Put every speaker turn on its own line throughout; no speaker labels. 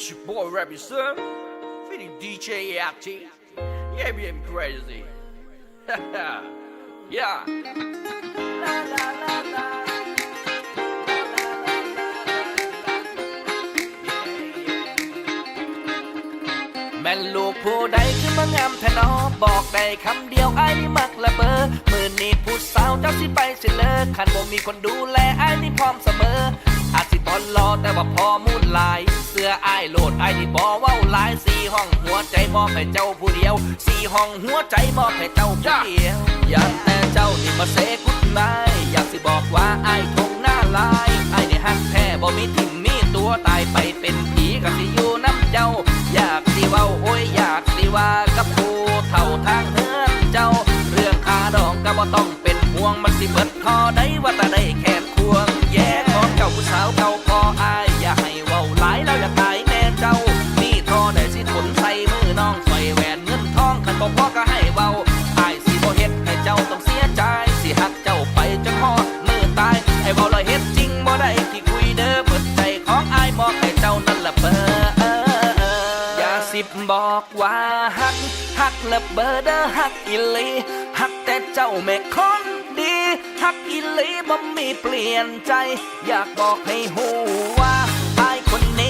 It's your boy Rappy Son, feeding DJ AT. Yeah, me I'm crazy. yeah. La, la, la, la. Yeah, แม่นลูกผู้ใดคือมางามแทนอบอกได้คำเดียวไอ้ายนี่มักละเบอมือนี้ผู้สาวเจ้าสิไปสิเลิกคันบ่มีคนดูแลไอ้ายนี่พร้อมเสมอ อาจสิบอลรอแต่ว่าพอมูดลาย เสื้อไอ้ายโหลดไอ้ายนี่บอเว้าหลายสี่ห้องหัวใจมอบให้เจ้าผู้เดียวสี่ห้องหัวใจมอบให้เจ้าผู้เดียวอยากแต่เจ้านี่มาเซกุดนายอยากสิบอกว่าไอ้ายคงหน้าลายไอ้ายนี่ฮักแท้บ่มีทิ่มมีตัวตายไปเป็นผีก็สิอยู่น้ำเจ้า อยากสิเว้าโอ้ยอยากสิว่ากับผู้เท่าทางเฮือนเจ้า เรื่องคาดองก็บ่ต้องเป็นห่วงมันสิเบิดพอได้ว่าแต่ได้ พอก็ให้เว้าอายสิบ่เฮ็ดให้เจ้าต้องเสียใจ สิหักเจ้าไปจนฮอดมือตายให้เว้าล้วเฮ็ดจริงบ่ได้ที่คุยเด้อเปิดใจของอายมอบให้เจ้านั่นละเบออย่าสิบบอกว่าหักหักละเบอเด้อหักอีหลีหักแต่เจ้าแม่คนดีหักอีหลีบ่มีเปลี่ยนใจ อยากบอกให้หูว่าอายคนนี้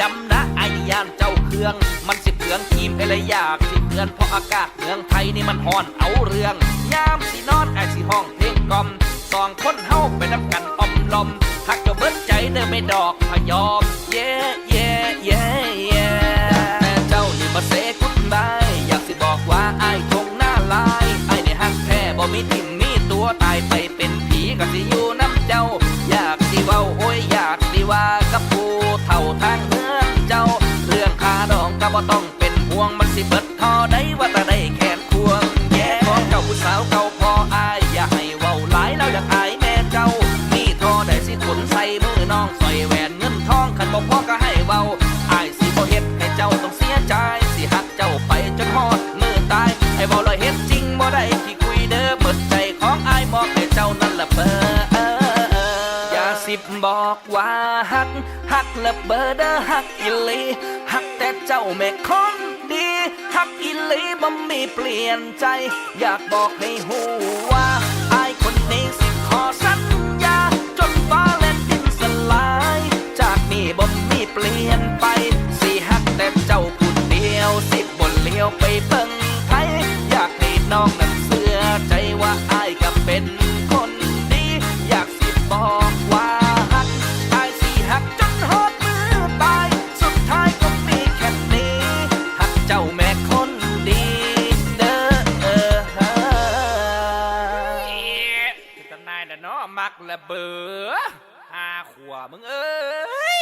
ดำนะไอ้ยานเจ้าเครื่อง มันสิเปลืองครีมอะไรอยากสิเตือนเพราะอากาศเมืองไทยนี่มันฮ้อนเอาเรื่องยามสีนอนไอ้สีห้องเพลงกล่อมสองคนเฮาไปนับกันอมลมหักจะเบิดใจเด้อไม่ดอกพยอมเย่เย่เย่เย่แต่เจ้านี่มาเซกุดได้อยากสิบอกว่าไอ้คงหน้าลายไอ้นี่หักแท้บ่มีทิ่มมีตัวตายไปเป็นผีก็สิอยู่น้ำเจ้า อยากสิเว้าโอ้ยอยากสิว่ากับผู้เท่าทาง สิเบิดทอได้ว่าแต่ได้แค่ควงแย่ของเจ้าผู้สาวเก่าพออาย อย่าให้เว้าหลายแล้วอยากอายแม่เจ้า นี่ทอได้สิทนใส่มือน้องใส่แหวนเงินทองคันบ่พอก็ให้เว้าอายสิบ่เฮ็ดให้เจ้าต้องเสียใจ สิหักเจ้าไปจนฮอดมือตายให้เว้าล้วเฮ็ดจริงบ่ได้ที่คุยเด้อเปิดใจของอายมอบให้เจ้านั่นละเบออย่าสิบบอกว่าหักหักละเบอเด้อหักอีหลีหักแต่เจ้าแม่คน ดีหักอีลีบ่มีเปลี่ยนใจ อยากบอกให้หูว่าอายคนนี้สิขอสัญญา จนฟ้าและดินสลาย จากนี้บ่มีเปลี่ยนไป สิหักแต่เจ้าผู้เดียว สิบ่เลี้ยวไปเบิ่งไผอยากให้น้องนั้นเชื่อใจว่าอายก็เป็นคน มักละเบอหาขวมึงเอ้ย